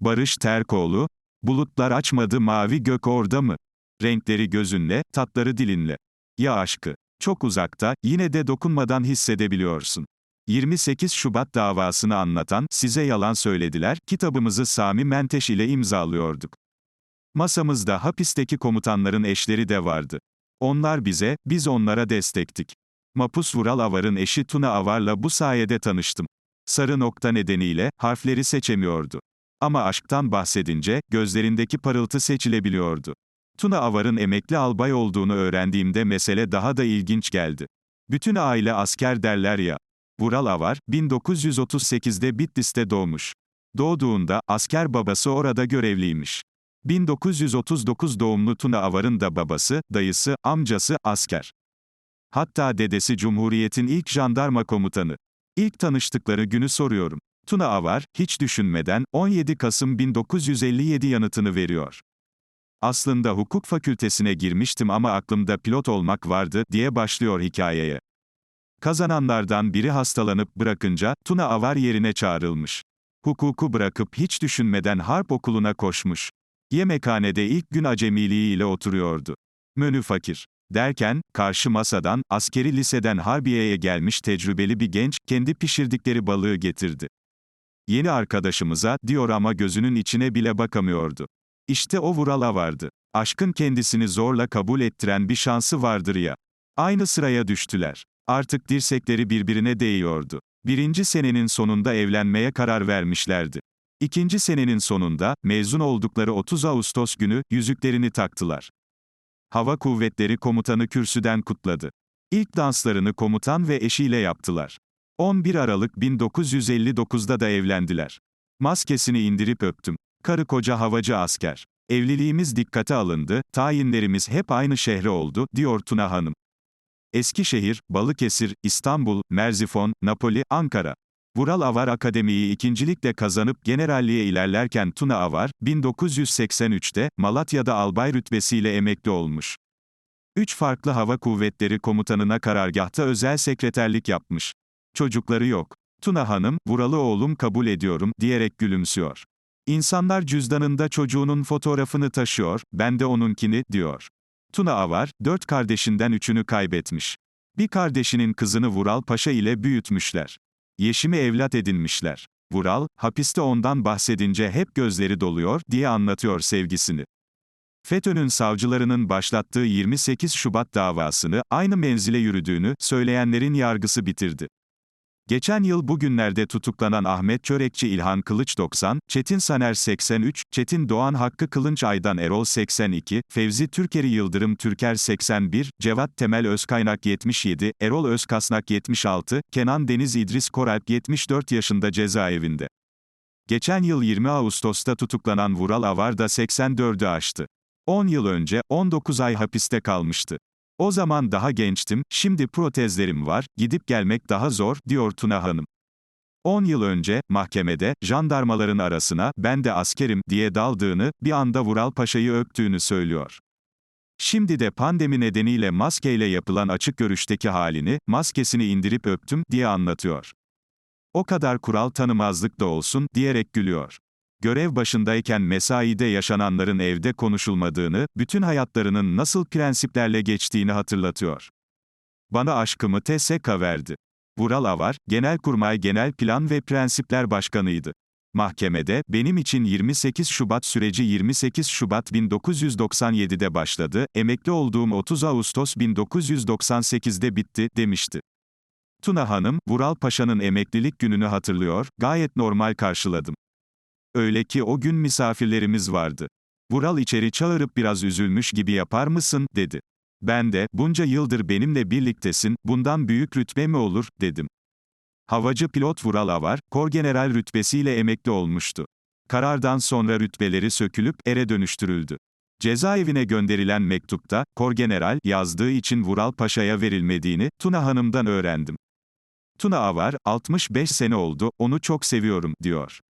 Barış Terkoğlu, bulutlar açmadı mavi gök orada mı? Renkleri gözünle, tatları dilinle. Ya aşkı. Çok uzakta, yine de dokunmadan hissedebiliyorsun. 28 Şubat davasını anlatan Size Yalan Söylediler kitabımızı Sami Menteş ile imzalıyorduk. Masamızda hapisteki komutanların eşleri de vardı. Onlar bize, biz onlara destektik. Mapus Vural Avar'ın eşi Tuna Avar'la bu sayede tanıştım. Sarı nokta nedeniyle, harfleri seçemiyordu. Ama aşktan bahsedince, gözlerindeki parıltı seçilebiliyordu. Tuna Avar'ın emekli albay olduğunu öğrendiğimde mesele daha da ilginç geldi. Bütün aile asker derler ya. Vural Avar, 1938'de Bitlis'te doğmuş. Doğduğunda, asker babası orada görevliymiş. 1939 doğumlu Tuna Avar'ın da babası, dayısı, amcası, asker. Hatta dedesi Cumhuriyet'in ilk jandarma komutanı. İlk tanıştıkları günü soruyorum. Tuna Avar, hiç düşünmeden, 17 Kasım 1957 yanıtını veriyor. Aslında hukuk fakültesine girmiştim ama aklımda pilot olmak vardı, diye başlıyor hikayeye. Kazananlardan biri hastalanıp bırakınca, Tuna Avar yerine çağrılmış. Hukuku bırakıp hiç düşünmeden harp okuluna koşmuş. Yemekhanede ilk gün acemiliğiyle oturuyordu. Menü fakir. Derken, karşı masadan, askeri liseden Harbiye'ye gelmiş tecrübeli bir genç, kendi pişirdikleri balığı getirdi. Yeni arkadaşımıza, diyor ama gözünün içine bile bakamıyordu. İşte o Vural'a vardı. Aşkın kendisini zorla kabul ettiren bir şansı vardır ya. Aynı sıraya düştüler. Artık dirsekleri birbirine değiyordu. Birinci senenin sonunda evlenmeye karar vermişlerdi. İkinci senenin sonunda, mezun oldukları 30 Ağustos günü, yüzüklerini taktılar. Hava Kuvvetleri Komutanı kürsüden kutladı. İlk danslarını komutan ve eşiyle yaptılar. 11 Aralık 1959'da da evlendiler. Maskesini indirip öptüm. Karı koca havacı asker. Evliliğimiz dikkate alındı, tayinlerimiz hep aynı şehre oldu, diyor Tuna Hanım. Eskişehir, Balıkesir, İstanbul, Merzifon, Napoli, Ankara. Vural Avar Akademi'yi ikincilikle kazanıp generalliğe ilerlerken Tuna Avar, 1983'te, Malatya'da albay rütbesiyle emekli olmuş. Üç farklı hava kuvvetleri komutanına karargahta özel sekreterlik yapmış. Çocukları yok. Tuna Hanım, Vural'ı oğlum kabul ediyorum, diyerek gülümsüyor. İnsanlar cüzdanında çocuğunun fotoğrafını taşıyor, ben de onunkini, diyor. Tuna Avar, dört kardeşinden üçünü kaybetmiş. Bir kardeşinin kızını Vural Paşa ile büyütmüşler. Yeşimi evlat edinmişler. Vural, hapiste ondan bahsedince hep gözleri doluyor, diye anlatıyor sevgisini. FETÖ'nün savcılarının başlattığı 28 Şubat davasını, aynı menzile yürüdüğünü, söyleyenlerin yargısı bitirdi. Geçen yıl bugünlerde tutuklanan Ahmet Çörekçi İlhan Kılıç 90, Çetin Saner 83, Çetin Doğan Hakkı Kılınç Aydan Erol 82, Fevzi Türkeri Yıldırım Türker 81, Cevat Temel Özkaynak 77, Erol Özkasnak 76, Kenan Deniz İdris Koralp 74 yaşında cezaevinde. Geçen yıl 20 Ağustos'ta tutuklanan Vural Avar da 84'ü aştı. 10 yıl önce, 19 ay hapiste kalmıştı. O zaman daha gençtim, şimdi protezlerim var, gidip gelmek daha zor, diyor Tuna Hanım. 10 yıl önce, mahkemede, jandarmaların arasına, ben de askerim, diye daldığını, bir anda Vural Paşa'yı öptüğünü söylüyor. Şimdi de pandemi nedeniyle maskeyle yapılan açık görüşteki halini, maskesini indirip öptüm, diye anlatıyor. O kadar kural tanımazlık da olsun, diyerek gülüyor. Görev başındayken mesaide yaşananların evde konuşulmadığını, bütün hayatlarının nasıl prensiplerle geçtiğini hatırlatıyor. Bana aşkımı TSK verdi. Vural Avar, Genelkurmay Genel Plan ve Prensipler Başkanıydı. Mahkemede, benim için 28 Şubat süreci 28 Şubat 1997'de başladı, emekli olduğum 30 Ağustos 1998'de bitti, demişti. Tuna Hanım, Vural Paşa'nın emeklilik gününü hatırlıyor, gayet normal karşıladım. Öyle ki o gün misafirlerimiz vardı. Vural içeri çağırıp biraz üzülmüş gibi yapar mısın, dedi. Ben de, bunca yıldır benimle birliktesin, bundan büyük rütbe mi olur, dedim. Havacı pilot Vural Avar, korgeneral rütbesiyle emekli olmuştu. Karardan sonra rütbeleri sökülüp, ere dönüştürüldü. Cezaevine gönderilen mektupta, korgeneral yazdığı için Vural Paşa'ya verilmediğini, Tuna Hanım'dan öğrendim. Tuna Avar, 65 sene oldu, onu çok seviyorum, diyor.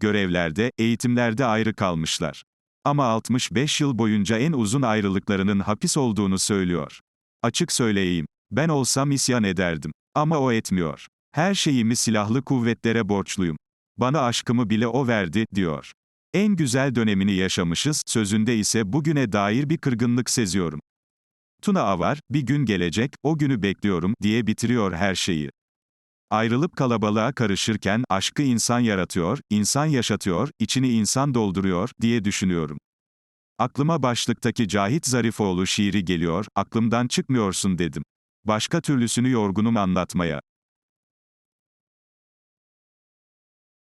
Görevlerde, eğitimlerde ayrı kalmışlar. Ama 65 yıl boyunca en uzun ayrılıklarının hapis olduğunu söylüyor. Açık söyleyeyim, ben olsam isyan ederdim. Ama o etmiyor. Her şeyimi silahlı kuvvetlere borçluyum. Bana aşkımı bile o verdi, diyor. En güzel dönemini yaşamışız, sözünde ise bugüne dair bir kırgınlık seziyorum. Tuna Avar, bir gün gelecek, o günü bekliyorum, diye bitiriyor her şeyi. Ayrılıp kalabalığa karışırken, aşkı insan yaratıyor, insan yaşatıyor, içini insan dolduruyor, diye düşünüyorum. Aklıma başlıktaki Cahit Zarifoğlu şiiri geliyor, aklımdan çıkmıyorsun dedim. Başka türlüsünü yorgunum anlatmaya.